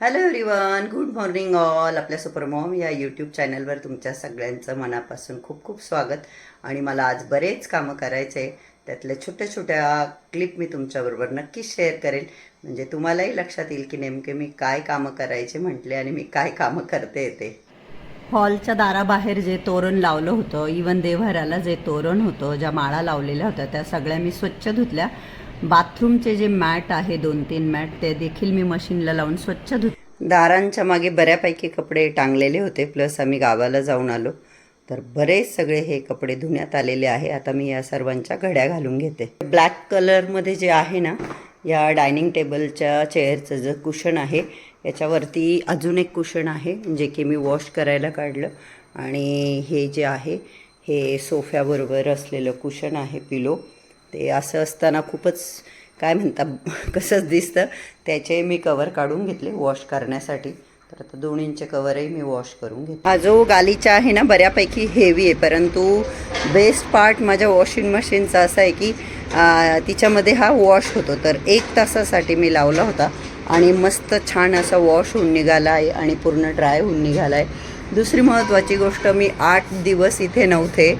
Hello everyone good morning all आपल्या supermom या YouTube चॅनलवर तुमच्या सगळ्यांचं मनापासून खूप खूप स्वागत. आणि मला आज बरेच कामं करायचे त्यातल्या छोट्या छोट्या क्लिप मी तुमच्याबरोबर नक्कीच शेअर करेल. म्हणजे तुम्हालाही लक्षात येईल की नेमके मी काय कामं करायचे म्हटले आणि मी काय कामं करते ते. हॉलच्या दाराबाहेर जे तोरण लावलं होतं इवन देव्हाऱ्याला जे तोरण होतं ज्या माळा लावलेल्या होत्या त्या सगळ्या मी स्वच्छ धुतल्या. बाथरूमचे जे मॅट आहे दोन तीन मॅट ते देखील मी मशीनला लावून स्वच्छ धु दारांच्या मागे बऱ्यापैकी कपडे टांगलेले होते प्लस आम्ही गावाला जाऊन आलो. तर बरेच सगळे हे कपडे धुण्यात आलेले आहे. आता मी या सर्वांच्या घड्या घालून घेते. ब्लॅक कलरमध्ये जे आहे ना या डायनिंग टेबलच्या चेअरचं जे कुशन आहे याच्यावरती अजून एक कुशन आहे जे की मी वॉश करायला काढलं. आणि हे जे आहे हे सोफ्याबरोबर असलेलं कुशन आहे पिलो. ते असं असताना खूपच काय म्हणता कसंच दिसतं त्याचे मी कवर काढून घेतले वॉश करण्यासाठी. तर आता दोन्हींचे कवरही मी वॉश करून घेतले. हा जो गालीचा आहे ना बऱ्यापैकी हेवी आहे. परंतु बेस्ट पार्ट माझ्या वॉशिंग मशीनचा असा आहे की तिच्यामध्ये हा वॉश होतो. तर एक तासासाठी मी लावला होता आणि मस्त छान असा वॉश होऊन निघाला आहे आणि पूर्ण ड्राय होऊन निघाला आहे दुसरी महत्त्वाची गोष्ट मी आठ दिवस इथे नव्हते.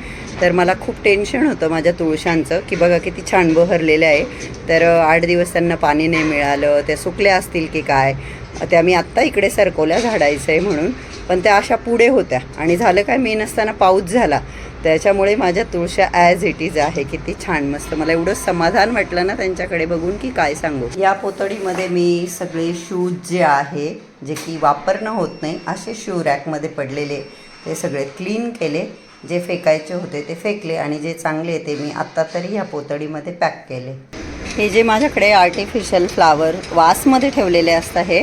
तर मला खूप टेन्शन होतं माझ्या तुळशांचं की बघा किती छान बहरलेलं आहे. तर आठ दिवस त्यांना पाणी नाही मिळालं त्या सुकल्या असतील की काय? त्या मी आत्ता इकडे सरकवल्या झाडायचं आहे म्हणून. पण त्या अशा पुढे होत्या. आणि झालं काय मी नसताना पाऊस झाला. त्याच्यामुळे माझ्या तुळशा ॲज इट इज आहे. किती छान मस्त. मला एवढं समाधान वाटलं ना त्यांच्याकडे बघून की काय सांगू? या पोतडीमध्ये मी सगळे शूज जे आहे जे की वापरणं होत नाही असे शू रॅकमध्ये पडलेले ते सगळे क्लीन केले. जे फेकायचे होते ते फेकले आणि जे चांगले ते मी आत्ता तरी ह्या पोतडीमध्ये पॅक केले. हे जे माझ्याकडे आर्टिफिशियल फ्लावर वासमध्ये ठेवलेले असतात हे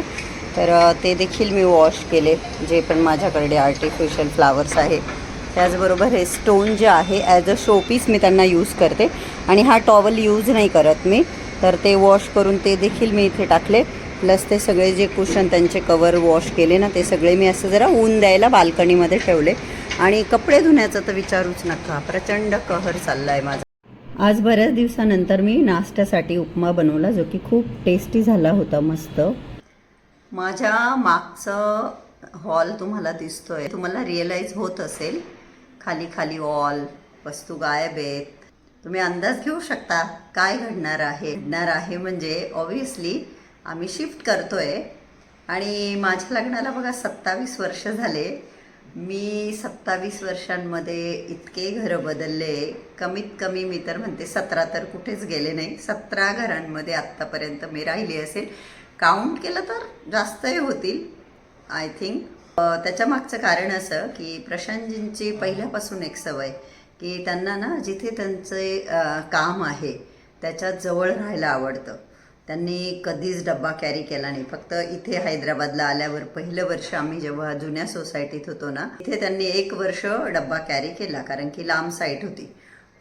तर ते देखील मी वॉश केले जे पण माझ्याकडे आर्टिफिशियल फ्लावर्स आहे. त्याचबरोबर हे स्टोन जे आहे ॲज अ शोपीस मी त्यांना यूज करते. आणि हा टॉवल यूज नाही करत मी तर ते वॉश करून ते देखील मी इथे टाकले. प्लस ते सगळे जे कुशन त्यांचे कवर वॉश केले ना ते सगळे मी असं जरा ऊन द्यायला बाल्कनीमध्ये ठेवले. आणि कपडे धुण्याचं तर विचारूच नका. प्रचंड कहर चालला आहे माझा. आज बऱ्याच दिवसानंतर मी नाश्त्यासाठी उपमा बनवला जो की खूप टेस्टी झाला होता मस्त. माझ्या मागचं हॉल तुम्हाला दिसतोय. तुम्हाला रिअलाईज होत असेल खाली खाली वॉल वस्तू गायब आहेत. तुम्ही अंदाज घेऊ शकता काय घडणार आहे. घडणार आहे म्हणजे ऑब्व्हियसली आम्ही शिफ्ट करतोय. आणि माझ्या लग्नाला बघा सत्तावीस वर्ष झाले. मी सत्तावीस वर्षांमध्ये इतके घरं बदलले कमीत कमी मी तर म्हणते सतरा तर कुठेच गेले नाही. सतरा घरांमध्ये आत्तापर्यंत मी राहिली असेल. काउंट केलं तर जास्तही होतील आय थिंक त्याच्या मागचं कारण असं की प्रशांतजींची पहिल्यापासून एक सवय की त्यांना ना जिथे त्यांचे काम आहे त्याच्यात जवळ राहायला आवडतं. त्यांनी कधीच डब्बा कॅरी केला नाही. फक्त इथे हैदराबादला आल्यावर पहिलं वर्ष आम्ही जेव्हा जुन्या सोसायटीत होतो ना इथे त्यांनी एक वर्ष डब्बा कॅरी केला कारण की लांब साईट होती.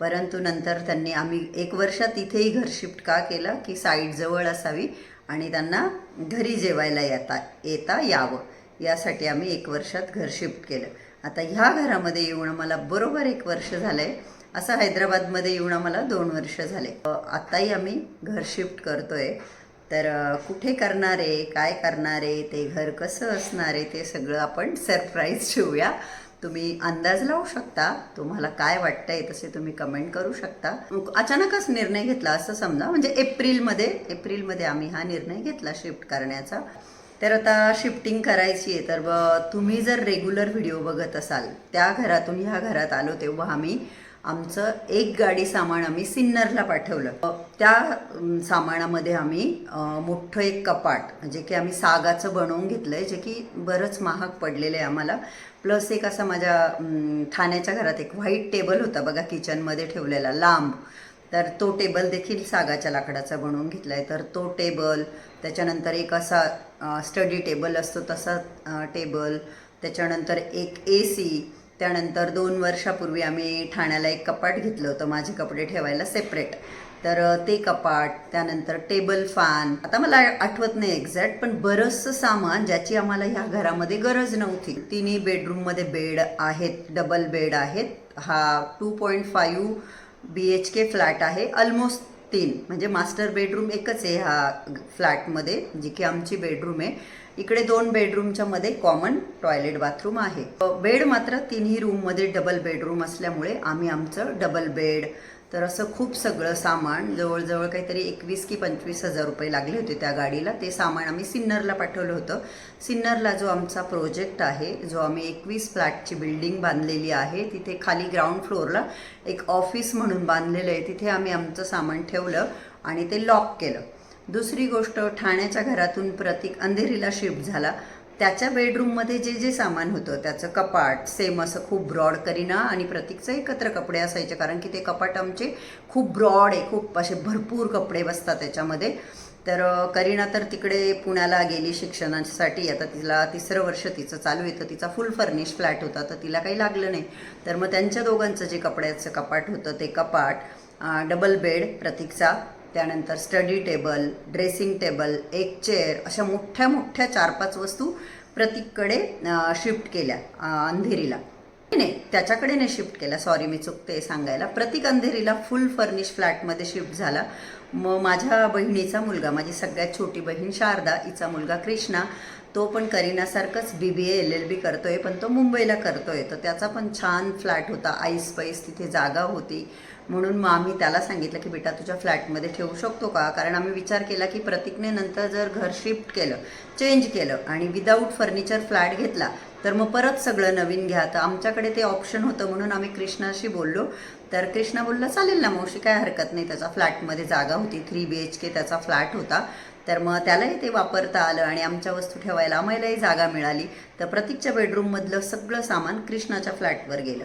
परंतु नंतर त्यांनी आम्ही एक वर्षात इथेही घर शिफ्ट का केलं की साईट जवळ असावी आणि त्यांना घरी जेवायला येता येता यावं. यासाठी आम्ही एक वर्षात घर शिफ्ट केलं. आता ह्या घरामध्ये येऊन मला बरोबर एक वर्ष झालं आहे असं हैदराबादमध्ये येऊन आम्हाला दोन वर्ष झाले. आत्ताही आम्ही घर शिफ्ट करतोय. तर कुठे करणार आहे काय करणार आहे ते घर कसं असणार आहे ते सगळं आपण सरप्राईज ठेवूया तुम्ही अंदाज लावू शकता तुम्हाला काय वाटतंय तसे तुम्ही कमेंट करू शकता. अचानकच निर्णय घेतला असं समजा म्हणजे एप्रिलमध्ये एप्रिलमध्ये आम्ही हा निर्णय घेतला शिफ्ट करण्याचा. तर आता शिफ्टिंग करायची आहे तर तुम्ही जर रेग्युलर व्हिडिओ बघत असाल त्या घरातून ह्या घरात आलो तेव्हा आम्ही आमचं एक गाडी सामान आम्ही सिन्नरला पाठवलं. त्या सामानामध्ये आम्ही मोठं एक कपाट जे की आम्ही सागाचं बनवून घेतलं आहे जे की बरंच महाग पडलेलं आहे आम्हाला. प्लस एक असा माझ्या ठाण्याच्या घरात एक व्हाईट टेबल होता बघा किचनमध्ये ठेवलेला लांब. तर तो टेबल देखील सागाच्या लाकडाचा बनवून घेतला आहे तर तो टेबल त्याच्यानंतर एक असा स्टडी टेबल असतो तसा टेबल त्याच्यानंतर एक ए सी त्यानंतर दोन वर्षापूर्वी आम्ही ठाण्याला एक कपाट घेतलं होतं माझे कपडे ठेवायला सेपरेट तर ते कपाट त्यानंतर टेबल फॅन आता मला आठवत नाही एक्झॅक्ट पण बरंचसं सामान ज्याची आम्हाला ह्या घरामध्ये गरज नव्हती. तिन्ही बेडरूममध्ये बेड आहेत डबल बेड आहेत. हा two point five B H K flat आहे ऑलमोस्ट तीन. म्हणजे मास्टर बेडरूम एकच आहे ह्या फ्लॅटमध्ये जी की आमची बेडरूम आहे. इकडे दोन बेडरूमच्या मध्ये कॉमन टॉयलेट बाथरूम आहे. बेड मात्र तिन्ही रूममध्ये डबल बेडरूम असल्यामुळे आम्ही आमचं डबल बेड तर असं खूप सगळं सामान जवळजवळ काहीतरी एकवीस की पंचवीस हजार रुपये लागले होते त्या गाडीला. ते सामान आम्ही सिन्नरला पाठवलं होतं. सिन्नरला जो आमचा प्रोजेक्ट आहे जो आम्ही एकवीस फ्लॅटची बिल्डिंग बांधलेली आहे तिथे खाली ग्राउंड फ्लोअरला एक ऑफिस म्हणून बांधलेलं आहे तिथे आम्ही आमचं सामान ठेवलं आणि ते लॉक केलं. दुसरी गोष्ट ठाण्याच्या घरातून प्रतीक अंधेरीला शिफ्ट झाला. त्याच्या बेडरूममध्ये जे जे सामान होतं त्याचं कपाट सेम असं खूप ब्रॉड करीना आणि प्रतीकचं एकत्र कपडे असायचे कारण की ते कपाट आमचे खूप ब्रॉड आहे खूप असे भरपूर कपडे बसतात त्याच्यामध्ये. तर करीना तर तिकडे पुण्याला गेली शिक्षणासाठी आता तिला तिसरं वर्ष तिचं चालू आहे तर तिचा फुल फर्निश फ्लॅट होता तर तिला काही लागलं नाही. तर मग त्यांच्या दोघांचं जे कपड्याचं कपाट होतं ते कपाट डबल बेड प्रतीकचा त्यानंतर स्टडी टेबल ड्रेसिंग टेबल एक चेअर अशा मोठ्या मोठ्या चार पाच वस्तू प्रतीककडे शिफ्ट केल्या अंधेरीला. नाही त्याच्याकडे नाही शिफ्ट केला. सॉरी मी चुकते सांगायला. प्रतीक अंधेरीला फुल फर्निश फ्लॅटमध्ये शिफ्ट झाला. मग माझ्या बहिणीचा मुलगा माझी सगळ्यात छोटी बहीण शारदा हिचा मुलगा कृष्णा तो पण करीनासारखंच बी बी ए एल एल बी करतोय पण तो मुंबईला करतोय. तर त्याचा पण छान फ्लॅट होता आईस पैस तिथे जागा होती. म्हणून मग आम्ही त्याला सांगितलं की बेटा तुझ्या फ्लॅटमध्ये ठेवू शकतो का? कारण आम्ही विचार केला की प्रतीकने नंतर जर घर शिफ्ट केलं चेंज केलं आणि विदाऊट फर्निचर फ्लॅट घेतला तर मग परत सगळं नवीन घ्या. तर आमच्याकडे ते ऑप्शन होतं म्हणून आम्ही कृष्णाशी बोललो. तर कृष्णा बोलला चालेल ना मावशी काय हरकत नाही. त्याचा फ्लॅटमध्ये जागा होती थ्री बी एच के त्याचा फ्लॅट होता. तर मग त्यालाही ते वापरता आलं आणि आमच्या वस्तू ठेवायला आम्हालाही जागा मिळाली. तर प्रतीकच्या बेडरूममधलं सगळं सामान कृष्णाच्या फ्लॅटवर गेलं.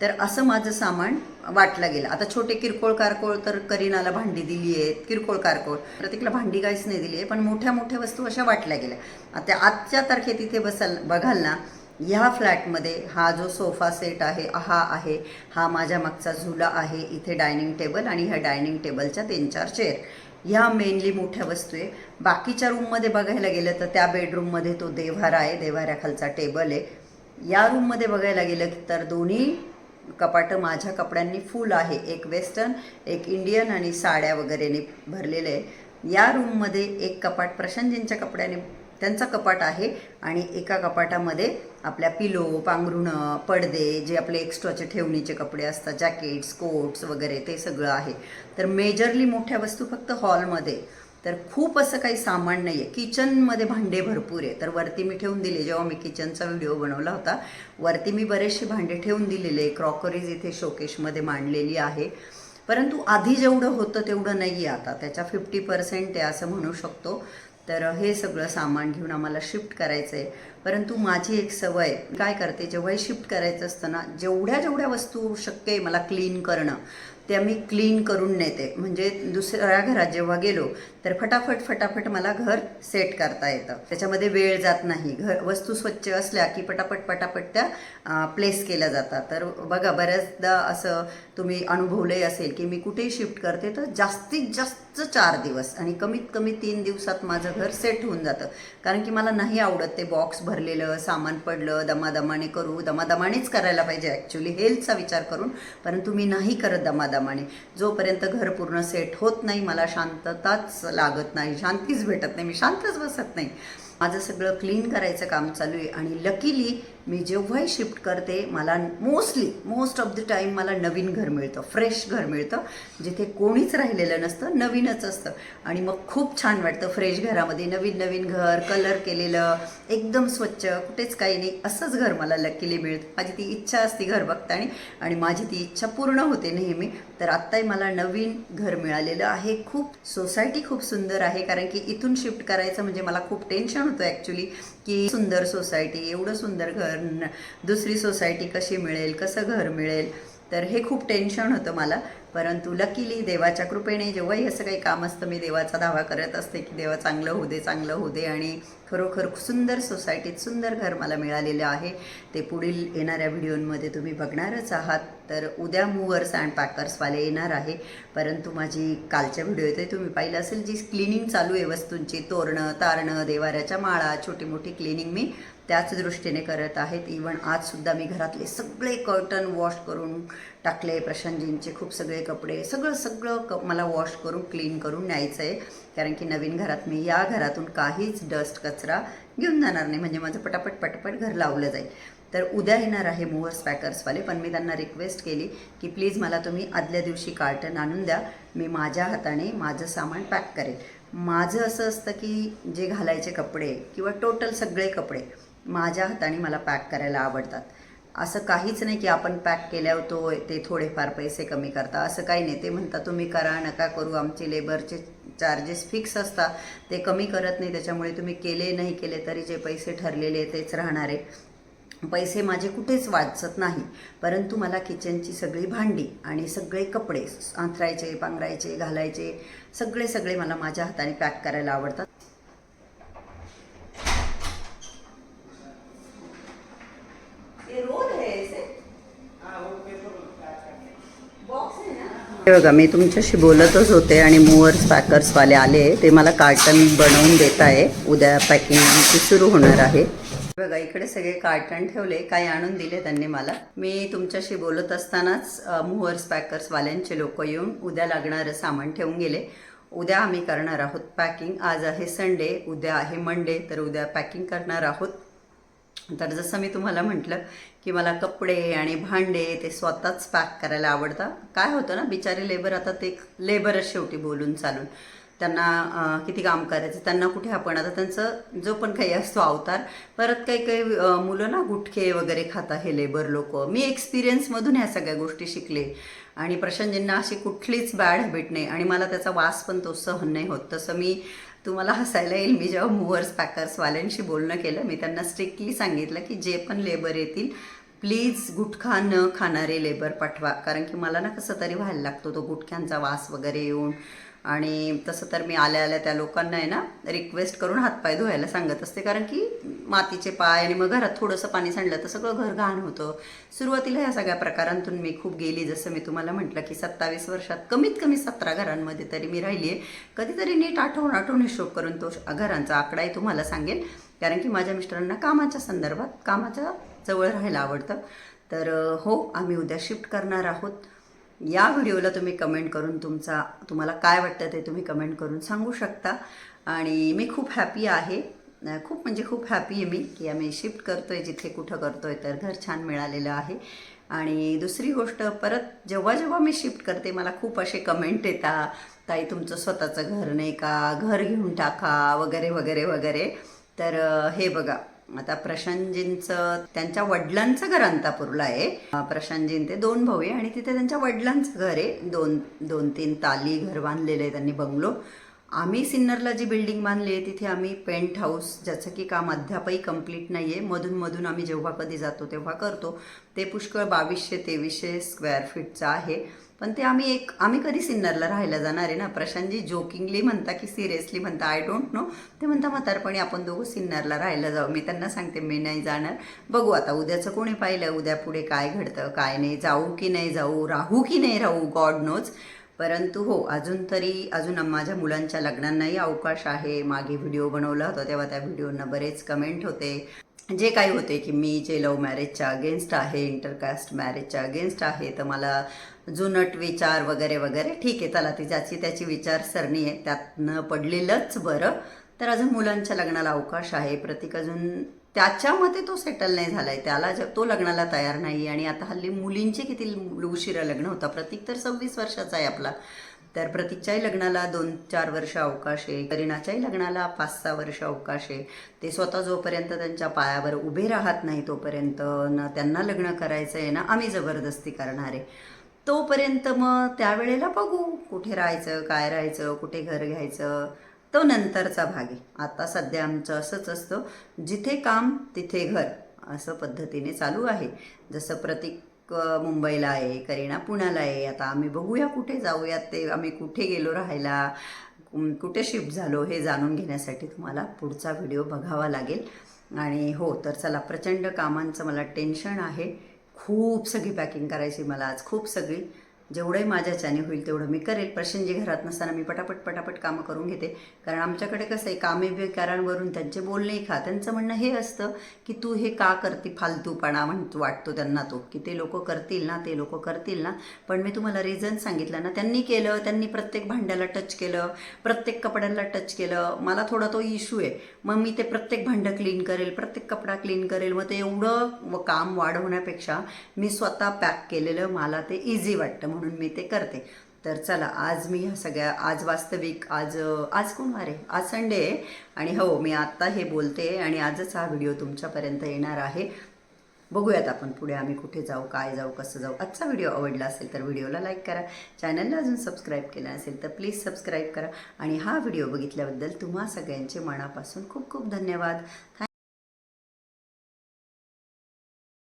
तर असं माझं सामान वाटलं गेलं. आता छोटे किरकोळ कारकोळ तर करीनाला भांडी दिली आहेत किरकोळ कारकोळ. प्रत्येकला भांडी काहीच नाही दिली आहे पण मोठ्या मोठ्या वस्तू अशा वाटल्या गेल्या. आता आजच्या तारखेत इथे बसाल बघाल ना ह्या फ्लॅटमध्ये हा जो सोफा सेट आहे हा आहे हा माझ्या मागचा झुला आहे इथे डायनिंग टेबल आणि ह्या डायनिंग टेबलच्या तीन चार चेअर ह्या मेनली मोठ्या वस्तू आहे. बाकीच्या रूममध्ये बघायला गेलं तर त्या बेडरूममध्ये तो देव्हारा आहे देव्हाऱ्याखालचा टेबल आहे. या रूममध्ये बघायला गेलं तर दोन्ही कपाटं माझ्या कपड्यांनी फुल आहे. एक वेस्टर्न एक इंडियन आणि साड्या वगैरेने भरलेले आहे. या रूममध्ये एक कपाट प्रशांतजींच्या कपड्याने त्यांचा कपाट आहे आणि एका कपाटामध्ये आपल्या पिलो पांघरुणं पडदे जे आपले एक्स्ट्राचे ठेवणीचे कपडे असतात जॅकेट्स कोट्स वगैरे ते सगळं आहे. तर मेजरली मोठ्या वस्तू फक्त हॉलमध्ये तर खूप असं काही सामान नाही आहे किचनमध्ये भांडे भरपूर आहे. तर वरती मी ठेवून दिले. जेव्हा मी किचनचा व्हिडिओ बनवला होता वरती मी बरेचसे भांडे ठेवून दिलेले. क्रॉकरीज इथे शोकेशमध्ये मांडलेली आहे. परंतु आधी जेवढं होतं तेवढं नाही आहे आता. त्याच्या फिफ्टी पर्सेंट आहे असं म्हणू शकतो. तर हे सगळं सामान घेऊन आम्हाला शिफ्ट करायचं आहे परंतु माझी एक सवय काय करते जेव्हाही शिफ्ट करायचं असतं ना जेवढ्या जेवढ्या वस्तू शक्य आहे मला क्लीन करणं त्या मी क्लीन करून नेते. म्हणजे दुसऱ्या घरात जेव्हा गेलो तर फटाफट फटाफट मला घर सेट करता येतं. त्याच्यामध्ये वेळ जात नाही. घर वस्तू स्वच्छ असल्या की पटापट पटापट त्या प्लेस केल्या जातात. तर बघा बऱ्याचदा असं तुम्ही अनुभवले असेल की मी कुठेही शिफ्ट करते तर जास्तीत जास्त चार दिवस आणि कमीत कमी तीन दिवसात माझं घर सेट होऊन जातं. कारण की मला नाही आवडत ते बॉक्स भरलेलं सामान पडलं दमादमाने करू. दमादमानेच करायला पाहिजे ॲक्च्युली हेल्थचा विचार करून. परंतु मी नाही करत दमादमाने जोपर्यंत घर पूर्ण सेट होत नाही मला शांतताच लागत नाही शांतीच भेटत नाही मी शांतच बसत नाही. माझं सगळं क्लीन करायचं काम चालू आहे आणि लकीली मी जेव्हाही शिफ्ट करते मला mostly most of the time मला नवीन घर मिळतं फ्रेश घर मिळतं जिथे कोणीच राहिलेलं नसतं नवीनच असतं. आणि मग खूप छान वाटतं फ्रेश घरामध्ये नवीन नवीन घर कलर केलेलं एकदम स्वच्छ कुठेच काही नाही असंच घर मला लकीली मिळतं. माझी ती इच्छा असते घर बघताना आणि माझी ती इच्छा पूर्ण होते नेहमी. तर आत्ताही मला नवीन घर मिळालेलं आहे. खूप सोसायटी खूप सुंदर आहे कारण की इथून शिफ्ट करायचं म्हणजे मला खूप टेन्शन होतं ॲक्च्युली की सुंदर सोसायटी एवढं सुंदर घर. तर दुसरी सोसायटी कशी मिळेल कसं घर मिळेल तर हे खूप टेन्शन होतं मला. परंतु लकीली देवाच्या कृपेने जेव्हाही असं काही काम असतं मी देवाचा दावा करत असते की देवा चांगलं होऊ दे चांगलं होऊ दे आणि खरोखर सुंदर सोसायटीत सुंदर घर मला मिळालेलं आहे. ते पुढील येणाऱ्या व्हिडिओमध्ये तुम्ही बघणारच आहात. तर उद्या मूवर्स अँड पॅकर्सवाले येणार आहे. परंतु माझी कालच्या व्हिडिओ येते तुम्ही पाहिलं असेल जी क्लिनिंग चालू आहे वस्तूंची तोरणं तारणं देवाऱ्याच्या माळा छोटी मोठी क्लिनिंग मी त्याच दृष्टीने करत आहेत इवन आजसुद्धा मी घरातले सगळे कर्टन वॉश करून टाकले प्रशांतजींचे खूप सगळे कपडे सगळं सगळं क मला वॉश करून क्लीन करून न्यायचं आहे कारण की नवीन घरात मी या घरातून काहीच डस्ट कचरा घेऊन जाणार नाही. म्हणजे माझं पटापट पटापट घर लावलं जाईल. तर उद्या येणार आहे मुव्हर्स पॅकर्सवाले पण मी त्यांना रिक्वेस्ट केली की प्लीज मला तुम्ही आदल्या दिवशी कार्टन आणून द्या. मी माझ्या हाताने माझं सामान पॅक करेन. माझं असं असतं की जे घालायचे कपडे किंवा टोटल सगळे कपडे माझ्या हाताने मला पॅक करायला आवडतात. असं काहीच नाही की आपण पॅक केल्यावर तो ते थोडेफार पैसे कमी करता. असं काही नाही. ते म्हणतात तुम्ही करा नका करू. आमचे लेबरचे चार्जेस फिक्स असतात. ते कमी करत नाही. त्याच्यामुळे तुम्ही केले नाही केले तरी जे पैसे ठरलेले तेच राहणारे पैसे माझे कुठेच वाचत नाही. परंतु मला किचनची सगळी भांडी आणि सगळे कपडे आंथरायचे पांघरायचे घालायचे सगळे सगळे मला माझ्या हाताने पॅक करायला आवडतात. हे बघा मी तुमच्याशी बोलतच होते आणि मूवर्स पॅकर्सवाले आले ते मला कार्टन बनवून देत आहे. उद्या पॅकिंग आमची सुरू होणार आहे. बघा इकडे सगळे कार्टन ठेवले. काही आणून दिले त्यांनी मला. मी तुमच्याशी बोलत असतानाच मूवर्स पॅकर्सवाल्यांचे लोक येऊन उद्या लागणारं सामान ठेवून गेले. उद्या आम्ही करणार आहोत पॅकिंग. आज आहे संडे उद्या आहे मंडे तर उद्या पॅकिंग करणार आहोत. तर जसं मी तुम्हाला म्हटलं की मला कपडे आणि भांडे ते स्वतःच पॅक करायला आवडतं. काय होतं ना बिचारे लेबर आता ते लेबरच शेवटी बोलून चालून. त्यांना किती काम करायचं त्यांना कुठे आपण आता त्यांचं जो पण काही असतो अवतार परत काही काही मुलं ना गुटखे वगैरे खाता हे लेबर लोक. मी एक्सपिरियन्समधून ह्या सगळ्या गोष्टी शिकले. आणि प्रशांतजींना अशी कुठलीच बॅड हॅबिट नाही. आणि मला त्याचा वास पण तो सहन नाही होत. तसं मी तुम्हाला हसायला येईल. मी जेव्हा मुव्हर्स पॅकर्सवाल्यांशी बोलणं केलं मी त्यांना स्ट्रिक्टली सांगितलं की जे पण लेबर येतील प्लीज गुटखा न खाणारे लेबर पाठवा. कारण की मला ना कसं तरी व्हायला लागतो तो गुटख्यांचा वास वगैरे येऊन आणि तसं तर मी आल्या आल्या त्या लोकांना आहे ना रिक्वेस्ट करून हातपाय धुवायला सांगत असते. कारण की मातीचे पाय आणि मग घरात थोडंसं पाणी सांडलं तर सगळं घर घाण होतं. सुरुवातीला ह्या सगळ्या प्रकारांतून मी खूप गेली. जसं मी तुम्हाला म्हटलं की सत्तावीस वर्षात कमीत कमी सतरा घरांमध्ये तरी मी राहिली आहे. कधीतरी नीट आठवून आठवून हिशोब करून तो घरांचा आकडाही तुम्हाला सांगेल. कारण की माझ्या मिस्टरांना कामाच्या संदर्भात कामाच्या जवळ राहायला आवडतं. तर हो आम्ही उद्या शिफ्ट करणार आहोत. या व्हिडिओला तुम्ही कमेंट करून तुमचा तुम्हाला काय वाटतं ते तुम्ही कमेंट करून सांगू शकता. आणि मी खूप हॅपी आहे. खूप म्हणजे खूप हॅपी आहे मी की आम्ही शिफ्ट करतो आहे जिथे कुठं करतो आहे तर घर छान मिळालेलं आहे. आणि दुसरी गोष्ट परत जेव्हा जेव्हा मी शिफ्ट करते मला खूप असे कमेंट येतात. ताई तुमचं स्वतःचं घर नाही का? घर घेऊन टाका वगैरे वगैरे वगैरे. तर हे बघा आता प्रशांतजींचं त्यांच्या वडिलांचं घर अंतापूरला आहे. प्रशांतजीं ते दोन भाऊ आहे आणि तिथे त्यांच्या वडिलांचं घर आहे. दोन दोन तीन ताली घर बांधलेलं आहे त्यांनी बंगलो. आम्ही सिन्नरला जी बिल्डिंग बांधली आहे तिथे आम्ही पेंट हाऊस ज्याचं की काम अद्यापही कंप्लीट नाही आहे मधून मधून आम्ही जेव्हा कधी जातो तेव्हा करतो. ते पुष्कळ बावीसशे तेवीसशे स्क्वेअर फीटचं आहे. पण ते आम्ही एक आम्ही कधी सिन्नरला राहायला जाणार आहे ना? प्रशांतजी जोकिंगली म्हणता की सिरियसली म्हणता आय डोंट नो ते म्हणता म्हातारपणी आपण दोघं सिन्नरला राहायला जाऊ. मी त्यांना सांगते मी नाही जाणार. बघू आता उद्याचं कोणी पाहिलं? उद्या पुढे काय घडतं काय नाही? जाऊ की नाही जाऊ? राहू की नाही राहू? गॉड नोज परंतु हो अजून तरी अजून माझ्या मुलांच्या लग्नांनाही अवकाश आहे. मागे व्हिडिओ बनवला होता तेव्हा त्या व्हिडिओंना बरेच कमेंट होते. जे काही होते की मी जे लव्ह मॅरेजच्या अगेन्स्ट आहे इंटरकास्ट मॅरेजच्या अगेन्स्ट आहे तर मला जुनट विचार वगैरे वगैरे ठीक आहे चला ती ज्याची त्याची विचारसरणी आहे त्यातनं पडलेलंच बरं. तर अजून मुलांच्या लग्नाला अवकाश आहे प्रतीक अजून त्याच्यामध्ये तो सेटल नाही झाला आहे त्याला तो लग्नाला तयार नाही आणि आता हल्ली मुलींचे किती उशिरा लग्न होता प्रतीक तर सव्वीस वर्षाचा आहे आपला. तर प्रतीकच्याही लग्नाला दोन चार वर्ष अवकाश आहे. करीनाच्याही लग्नाला पाच सहा वर्ष अवकाश आहे. ते स्वतः जोपर्यंत त्यांच्या पायावर उभे राहत नाही तोपर्यंत ना त्यांना लग्न करायचं आहे ना आम्ही जबरदस्ती करणार आहे. तोपर्यंत मग त्यावेळेला बघू कुठे राहायचं काय राहायचं कुठे घर घ्यायचं. तो नंतरचा भाग आहे. आता सध्या आमचं असंच असतं जिथे काम तिथे घर असं पद्धतीने चालू आहे. जसं प्रतीक क मुंबईला आहे करीना पुण्याला आहे. आता आम्ही बघूया कुठे जाऊयात ते. आम्ही कुठे गेलो राहायला कुठे शिफ्ट झालो हे जाणून घेण्यासाठी तुम्हाला पुढचा व्हिडिओ बघावा लागेल. आणि हो तर चला प्रचंड कामांचं मला टेन्शन आहे. खूप सगळी पॅकिंग करायची मला आज खूप सगळी. जेवढंही माझ्याच्याने होईल तेवढं मी करेल. प्रशांतजी घरात नसताना मी पटापट पटापट कामं करून घेते. कारण आमच्याकडे कसं आहे कामे बेकारांवरून त्यांचे बोलणे खा त्यांचं म्हणणं हे असतं की तू हे का करते? फालतूपणा म्हणतो वाटतो त्यांना तो की ते लोक करतील ना ते लोक करतील ना. पण मी तुम्हाला रिझन सांगितलं ना त्यांनी केलं त्यांनी प्रत्येक भांड्याला टच केलं प्रत्येक कपड्याला टच केलं. मला थोडा तो इश्यू आहे. मग मी ते प्रत्येक भांडं क्लीन करेल प्रत्येक कपडा क्लीन करेल. मग ते एवढं व काम वाढवण्यापेक्षा मी स्वतः पॅक केलेलं मला ते इझी वाटतं. म्हणून मी ते करते. तर चला आज मी ह्या सगळ्या आज वास्तविक आज आज कोण आहे. आज संडे आहे. आणि हो मी आत्ता हे बोलते आणि आजच हा व्हिडिओ तुमच्यापर्यंत येणार आहे. बघूयात आपण पुढे आम्ही कुठे जाऊ काय जाऊ कसं जाऊ. आजचा व्हिडिओ आवडला असेल तर व्हिडिओला लाईक करा. चॅनलला अजून सबस्क्राईब केला असेल तर प्लीज सबस्क्राईब करा. आणि हा व्हिडिओ बघितल्याबद्दल तुम्हा सगळ्यांचे मनापासून खूप खूप धन्यवाद.